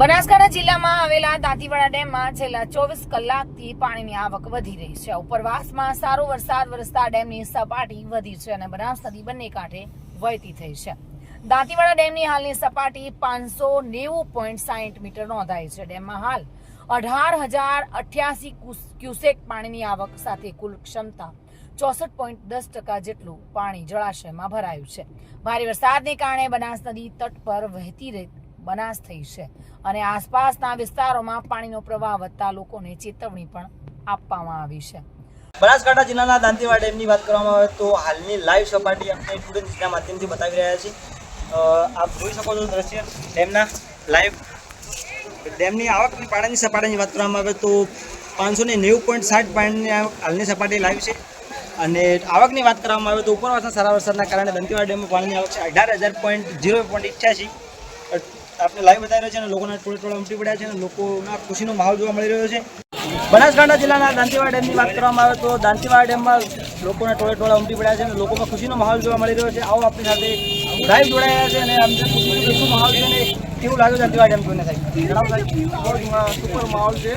બનાસકાંઠા જિલ્લામાં આવેલા દાંતીવાડા ડેમમાં છેલ્લા ચોવીસ કલાકથી પાણીની આવક વધી રહી છે. ઉપરવાસમાં સારો વરસાદ, વરસતા ડેમની સપાટી વધી છે અને બનાસ નદી બંને કાંઠે વહેતી થઈ છે. દાંતીવાડા ડેમની હાલની સપાટી પાંચસો નેવું પોઈન્ટ સાહીઠ મીટર નોંધાઈ છે. ડેમમાં હાલ અઢાર હજાર અઠ્યાસી ક્યુસેક પાણીની આવક સાથે કુલ ક્ષમતા ચોસઠ પોઈન્ટ દસ ટકા જેટલું પાણી જળાશયમાં ભરાયું છે. ભારે વરસાદને કારણે બનાસ નદી તટ પર વહેતી બનાસ થઈ છે. અને આસપાસના વિસ્તારોમાં પાણીનો પ્રવાહ વધતા લોકોને ચેતવણી પણ આપવામાં આવી છે. બનાસકાંઠા જિલ્લાના દાંતીવાડા ડેમની વાત કરવામાં આવે તો હાલની લાઈવ સપાટી આપણે સ્ટુડન્ટ ન્યૂઝના માધ્યમથી બતાવી રહ્યા છીએ. આપ જોઈ શકો છો દ્રશ્ય ડેમના લાઈવ. ડેમની આવક પાણીની સપાટીની વાત કરવામાં આવે તો પાંચસો ને નેવું પોઈન્ટ સાઠ પાણીની હાલની સપાટી લાઈવ છે. અને આવકની વાત કરવામાં આવે તો ઉપરવાસના સારા વરસાદના કારણે દંતીવાડા ડેમમાં પાણીની આવક છે અઢાર હજાર પોઈન્ટ ઝીરો પોઈન્ટ ઇઠ્યાસી. આપણે લાઈવ બતાવી રહ્યા છે અને લોકોના ટોળે ટોળા ઉમટી પડ્યા છે અને લોકોના ખુશીનો માહોલ જોવા મળી રહ્યો છે. બનાસકાંઠા જિલ્લાના દાંતીવાડા ડેમની વાત કરવામાં આવે તો દાંતીવાડા ડેમમાં લોકોના ટોળે ટોળા ઉમટી પડ્યા છે અને લોકોમાં ખુશીનો માહોલ જોવા મળી રહ્યો છે. આવો આપણી સાથે લાઈવ જોડાયા છે અને આમ ખુશીનો શું માહોલ છે ને કેવું લાગ્યું દાંતીવાડા ડેમ જોઈને સાહેબ? સુપર માહોલ છે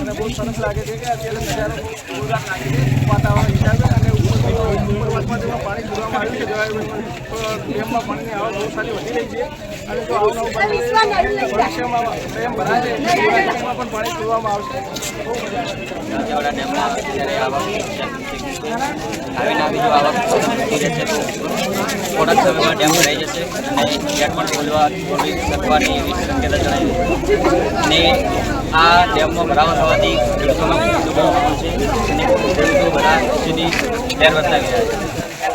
અને બહુ સરસ લાગે છે કે અત્યારે વાતાવરણ હિસાબે અને ઉપરવાસમાં પાણી છોડવામાં આવ્યું છે. ડેમમાં પાણીની આવક બહુ સારી વધી રહી છે. અને જો આવનારું ભવિષ્યમાં આવી જો આવક થોડાક સમયમાં ડેમ ભરાઈ જશે અને ગેટ પણ ખોલવા ખોલી શકવાની એવી શક્યતા જણાવી અને આ ડેમમાં ભરાવો થવાથી ખેડૂતોમાં ખૂબ છે અને ખેડૂતો બધા સુધી લહેર વર્તાવી રહ્યા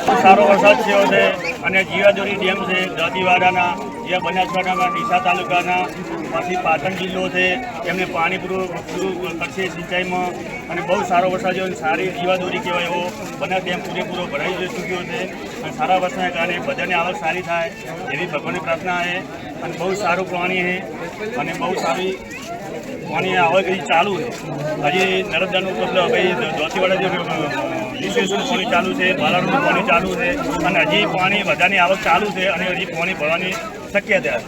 છે સારો વરસાદ થયો છે અને જીવાદોરી ડેમ છે દાંતીવાડાના જે બનાસકાંઠાના ડીસા તાલુકાના પછી પાટણ જિલ્લો છે, એમને પાણી પૂરું કરશે સિંચાઈમાં. અને બહુ સારો વરસાદ અને સારી જીવાદોરી કહેવાય એવો બનાસ ડેમ પૂરેપૂરો ભરાઈ જઈ ચૂક્યો છે. અને સારા વરસાદને કારણે બધાની આવક સારી થાય એવી ભગવાનની પ્રાર્થના છે. અને બહુ સારું પાણી છે અને બહુ સારી પાણી આવક ચાલુ છે. હજી નર્મદાનું મતલબ ભાઈ દોતીવાડા જે વિશેષનું પાણી ચાલુ છે બાલાનું પાણી ચાલુ છે, અને હજી પાણી વધારની આવક ચાલુ છે અને હજી પાણી ભરવાની શક્યતા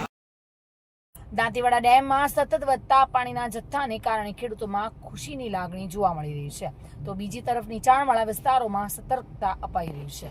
દાંતીવાડા ડેમમાં સતત વધતા પાણીના જથ્થાને કારણે ખેડૂતોમાં ખુશીની લાગણી જોવા મળી રહી છે. તો બીજી તરફ નીચાણવાળા વિસ્તારોમાં સતર્કતા અપાઈ રહી છે.